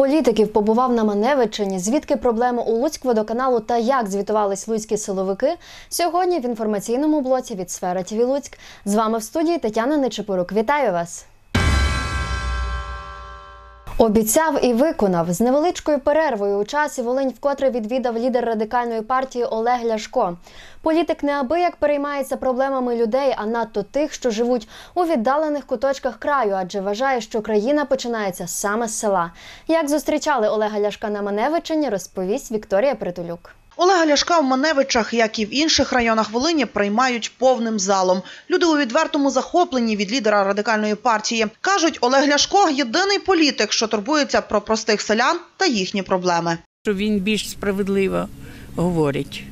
політиків побував на Маневичині. Звідки проблеми у Луцькводоканалу та як звітувались луцькі силовики? Сьогодні в інформаційному блоці від Сфера ТВ Луцьк. З вами в студії Тетяна Нечепорук. Вітаю вас! Обіцяв і виконав з невеличкою перервою у часі Волинь вкотре відвідав лідер радикальної партії Олег Ляшко. Політик неабияк переймається проблемами людей, а надто тих, що живуть у віддалених куточках краю, адже вважає, що країна починається саме з села. Як зустрічали Олега Ляшка на Маневичині, розповість Вікторія Притулюк. Олега Ляшка в Маневичах, як і в інших районах Волині, приймають повним залом. Люди у відвертому захопленні від лідера радикальної партії кажуть, Олег Ляшко єдиний політик, що турбується про простих селян та їхні проблеми. що він більш справедливо говорить,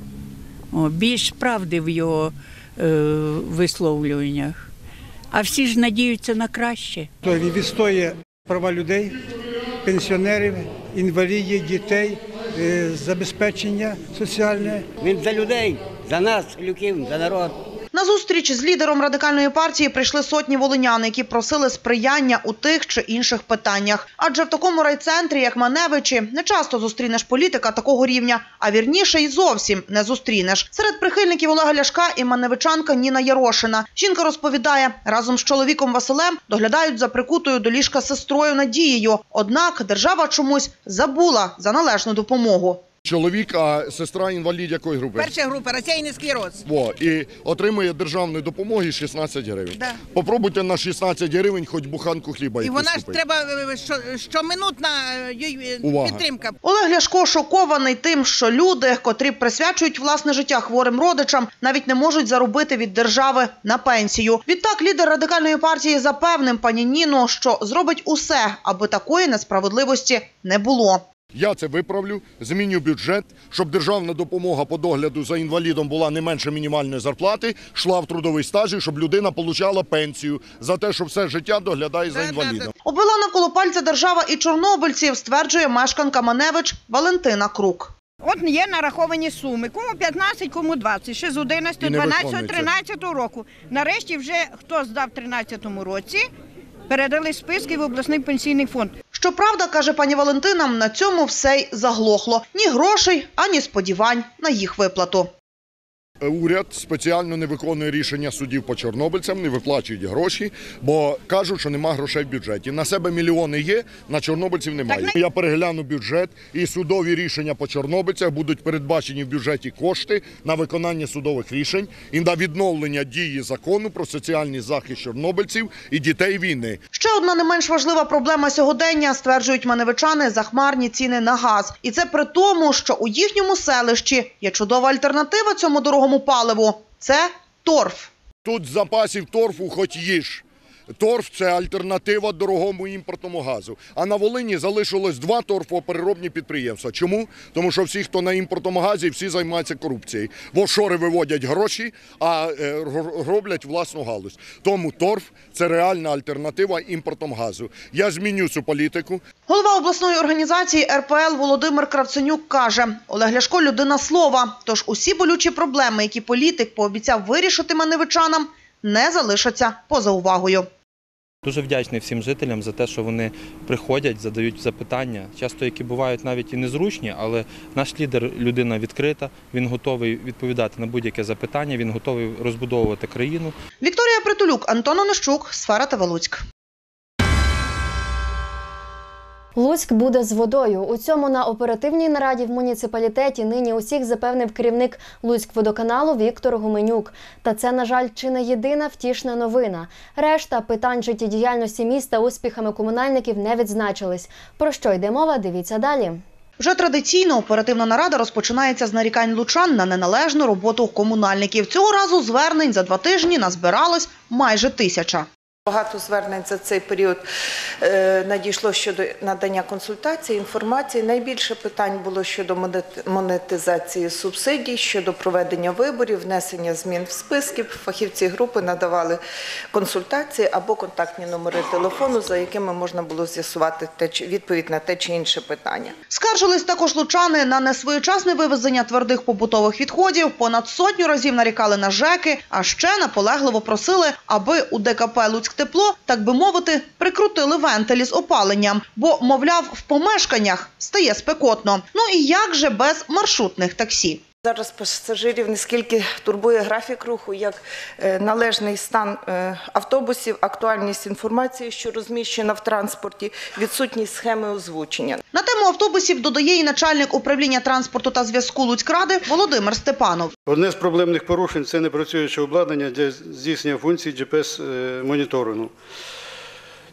більш правди в його е, висловлюваннях. А всі ж надіються на краще. Він відстоює права людей, пенсіонерів, інвалідів, дітей, забезпечення соціальне. Він за людей, за нас, люків, за народ. На зустріч з лідером радикальної партії прийшли сотні волинян, які просили сприяння у тих чи інших питаннях. Адже в такому райцентрі, як Маневичі, не часто зустрінеш політика такого рівня, а вірніше й зовсім не зустрінеш. Серед прихильників Олега Ляшка і маневичанка Ніна Ярошина. Жінка розповідає, разом з чоловіком Василем доглядають за прикутою до ліжка сестрою Надією. Однак держава чомусь забула за належну допомогу. Чоловік, а сестра інвалід якої групи? Перша група розсіяний склероз. Во, і отримує державної допомоги 16 гривень. Да. Попробуйте на 16 гривень хоч буханку хліба І якусь вона ж купити. треба е, що, щоминутна е, їй е, Увага. підтримка. Олег Ляшко шокований тим, що люди, котрі присвячують власне життя хворим родичам, навіть не можуть заробити від держави на пенсію. Відтак, лідер радикальної партії запевнив пані Ніну, що зробить усе, аби такої несправедливості не було. Я це виправлю, зміню бюджет, щоб державна допомога по догляду за інвалідом була не менше мінімальної зарплати, йшла в трудовий стаж, і щоб людина отримала пенсію за те, що все життя доглядає за інвалідом. Обвела навколо пальця держава і чорнобильців, стверджує мешканка Маневич Валентина Крук. От є нараховані суми. Кому 15, кому 20. Ще з 11, І не 12, 13 року. Нарешті вже хто здав в 13 році, передали списки в обласний пенсійний фонд. Щоправда, каже пані Валентина, на цьому все й заглохло. Ні грошей, ані сподівань на їх виплату. Уряд спеціально не виконує рішення судів по чорнобильцям, не виплачують гроші, бо кажуть, що нема грошей в бюджеті. На себе мільйони є, на чорнобильців немає. Так Я перегляну бюджет, і судові рішення по чорнобильцях будуть передбачені в бюджеті кошти на виконання судових рішень і на відновлення дії закону про соціальний захист чорнобильців і дітей війни. Ще одна не менш важлива проблема сьогодення, стверджують маневичани, захмарні ціни на газ. І це при тому, що у їхньому селищі є чудова альтернатива цьому дорогому паливу – це торф. Тут запасів торфу хоч їж. Торф – це альтернатива дорогому імпортному газу. А на Волині залишилось два торфопереробні підприємства. Чому? Тому що всі, хто на імпортному газі, всі займаються корупцією. В офшори виводять гроші, а е, роблять власну галузь. Тому торф – це реальна альтернатива імпортом газу. Я зміню цю політику. Голова обласної організації РПЛ Володимир Кравценюк каже, Олег Ляшко – людина слова, тож усі болючі проблеми, які політик пообіцяв вирішити маневичанам, не залишаться поза увагою. Дуже вдячний всім жителям за те, що вони приходять, задають запитання, часто які бувають навіть і незручні, але наш лідер людина відкрита, він готовий відповідати на будь-яке запитання, він готовий розбудовувати країну. Вікторія Притулюк, Антон Онищук, Сфера ТВ Луцьк. Буде з водою. У цьому на оперативній нараді в муніципалітеті нині усіх запевнив керівник Луцькводоканалу Віктор Гуменюк. Та це, на жаль, чи не єдина втішна новина. Решта питань життєдіяльності міста успіхами комунальників не відзначились. Про що йде мова? Дивіться далі. Вже традиційно оперативна нарада розпочинається з нарікань лучан на неналежну роботу комунальників. Цього разу звернень за два тижні назбиралось майже тисяча. Багато звернень за цей період е, надійшло щодо надання консультацій, інформації. Найбільше питань було щодо монет- монетизації субсидій, щодо проведення виборів, внесення змін в списки. Фахівці групи надавали консультації або контактні номери телефону, за якими можна було з'ясувати відповідь на те чи інше питання. Скаржились також лучани на несвоєчасне вивезення твердих побутових відходів. Понад сотню разів нарікали на ЖЕКи, а ще наполегливо просили, аби у ДКП Луцьк тепло, так би мовити, прикрутили вентилі з опаленням, бо, мовляв, в помешканнях стає спекотно. Ну і як же без маршрутних таксі? Зараз пасажирів не скільки турбує графік руху, як е, належний стан е, автобусів, актуальність інформації, що розміщена в транспорті, відсутність схеми озвучення. На тему автобусів додає і начальник управління транспорту та зв'язку Луцькради Володимир Степанов. Одне з проблемних порушень це непрацююче обладнання для здійснення функцій GPS-моніторингу.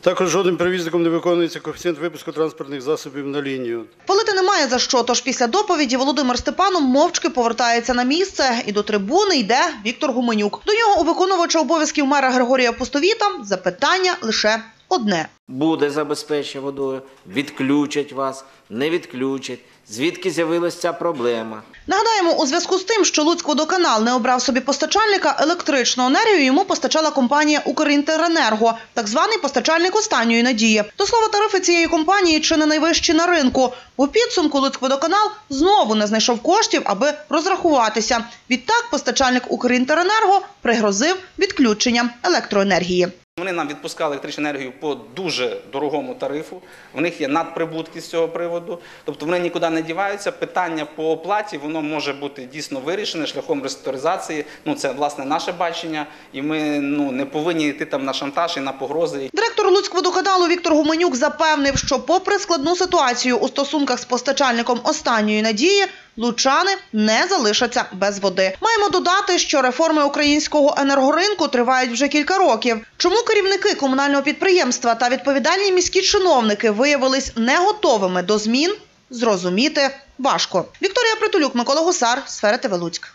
Також жодним перевізником не виконується коефіцієнт випуску транспортних засобів на лінію. Палити немає за що, тож після доповіді Володимир Степанов мовчки повертається на місце і до трибуни йде Віктор Гуменюк. До нього у виконувача обов'язків мера Григорія Пустовіта запитання лише одне. буде забезпечення водою, відключать вас, не відключать. Звідки з'явилася ця проблема? Нагадаємо, у зв'язку з тим, що Луцькводоканал не обрав собі постачальника, електричну енергію йому постачала компанія «Укрінтеренерго», так званий постачальник останньої надії. До слова, тарифи цієї компанії чи не найвищі на ринку. У підсумку Луцькводоканал знову не знайшов коштів, аби розрахуватися. Відтак постачальник «Укрінтеренерго» пригрозив відключенням електроенергії. Вони нам відпускали електричну енергію по дуже дорогому тарифу. У них є надприбутки з цього приводу. Тобто вони нікуди не діваються. Питання по оплаті воно може бути дійсно вирішене шляхом реструктуризації. Ну це власне наше бачення, і ми ну не повинні йти там на шантаж і на погрози. Директор Луцькводоканалу Віктор Гуменюк запевнив, що попри складну ситуацію у стосунках з постачальником останньої надії, лучани не залишаться без води. Маємо додати, що реформи українського енергоринку тривають вже кілька років. Чому керівники комунального підприємства та відповідальні міські чиновники виявились не готовими до змін, зрозуміти важко. Вікторія Притулюк, Микола Гусар, Сфера Луцьк.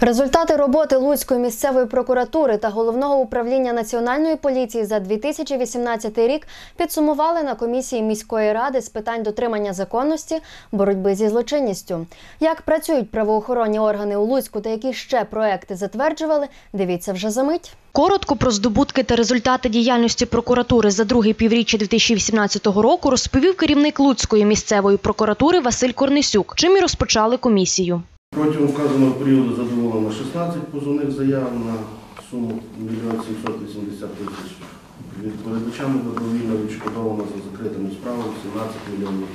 Результати роботи Луцької місцевої прокуратури та головного управління національної поліції за 2018 рік підсумували на комісії міської ради з питань дотримання законності, боротьби зі злочинністю. Як працюють правоохоронні органи у Луцьку та які ще проекти затверджували, дивіться вже за мить. Коротко про здобутки та результати діяльності прокуратури за друге півріччя 2018 року розповів керівник Луцької місцевої прокуратури Василь Корнисюк, чим і розпочали комісію. Протягом вказаного періоду задоволено 16 позовних заяв на суму 1 780 тисяч. Відповідачами добровільно відшкодовано за закритими справами 17 мільйонів,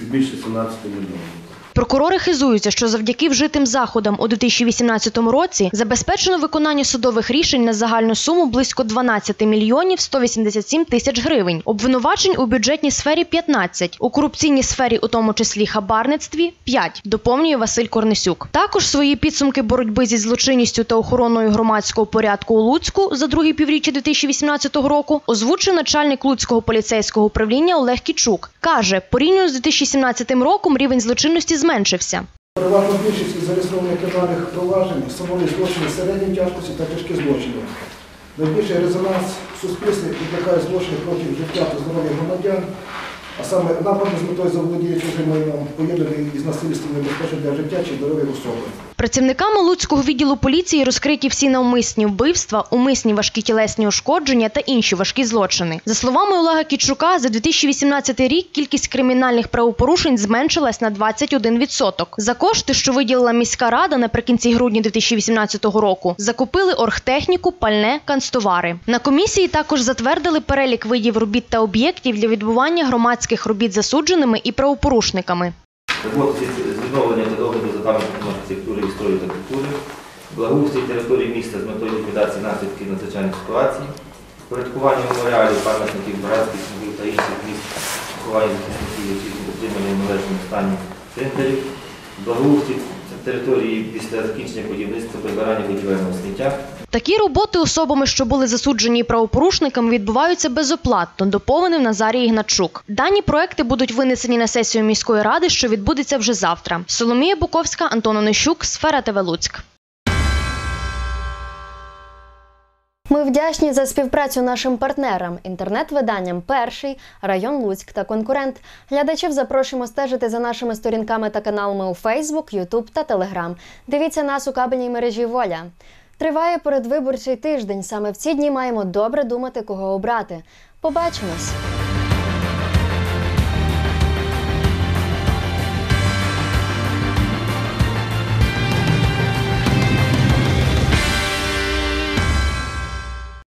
більше 17 мільйонів. Прокурори хизуються, що завдяки вжитим заходам у 2018 році забезпечено виконання судових рішень на загальну суму близько 12 мільйонів 187 тисяч гривень. Обвинувачень у бюджетній сфері 15, у корупційній сфері, у тому числі хабарництві 5, доповнює Василь Корнисюк. Також свої підсумки боротьби зі злочинністю та охороною громадського порядку у Луцьку за друге півріччя 2018 року озвучив начальник Луцького поліцейського управління Олег Кічук. Каже, порівняно з 2017 роком рівень злочинності зменшився. Переважно більшість із зареєстрованих кримінальних проваджень становлять злочини середньої тяжкості та тяжкі злочини. Найбільший резонанс в суспільстві злочини проти життя та здоров'я громадян, а саме напади з метою заволодіння чужим майном, поєднаний із насильством небезпечно для життя чи здоров'я особи. Працівниками Луцького відділу поліції розкриті всі навмисні вбивства, умисні важкі тілесні ушкодження та інші важкі злочини. За словами Олега Кічука, за 2018 рік кількість кримінальних правопорушень зменшилась на 21%. За кошти, що виділила міська рада наприкінці грудня 2018 року, закупили оргтехніку, пальне, канцтовари. На комісії також затвердили перелік видів робіт та об'єктів для відбування громадських робіт засудженими і правопорушниками. Відновлення та догляду за пам'ятниками архітектури, історії та культури, благоустрій території міста з метою ліквідації наслідків надзвичайних ситуацій, порядкування меморіалів, пам'ятників братських могил та інших місць поховання захисників, які дотримання в належному стані центрів, благоустрій території після закінчення будівництва прибирання будівельного сміття, Такі роботи особами, що були засуджені правопорушниками, відбуваються безоплатно, доповнив Назарій Ігначук. Дані проекти будуть винесені на сесію міської ради, що відбудеться вже завтра. Соломія Буковська, Антон Онищук, Сфера ТВ Луцьк. Ми вдячні за співпрацю нашим партнерам, інтернет-виданням Перший, район Луцьк та конкурент. Глядачів запрошуємо стежити за нашими сторінками та каналами у Фейсбук, Ютуб та Телеграм. Дивіться нас у кабельній мережі Воля. Триває передвиборчий тиждень. Саме в ці дні маємо добре думати, кого обрати. Побачимось!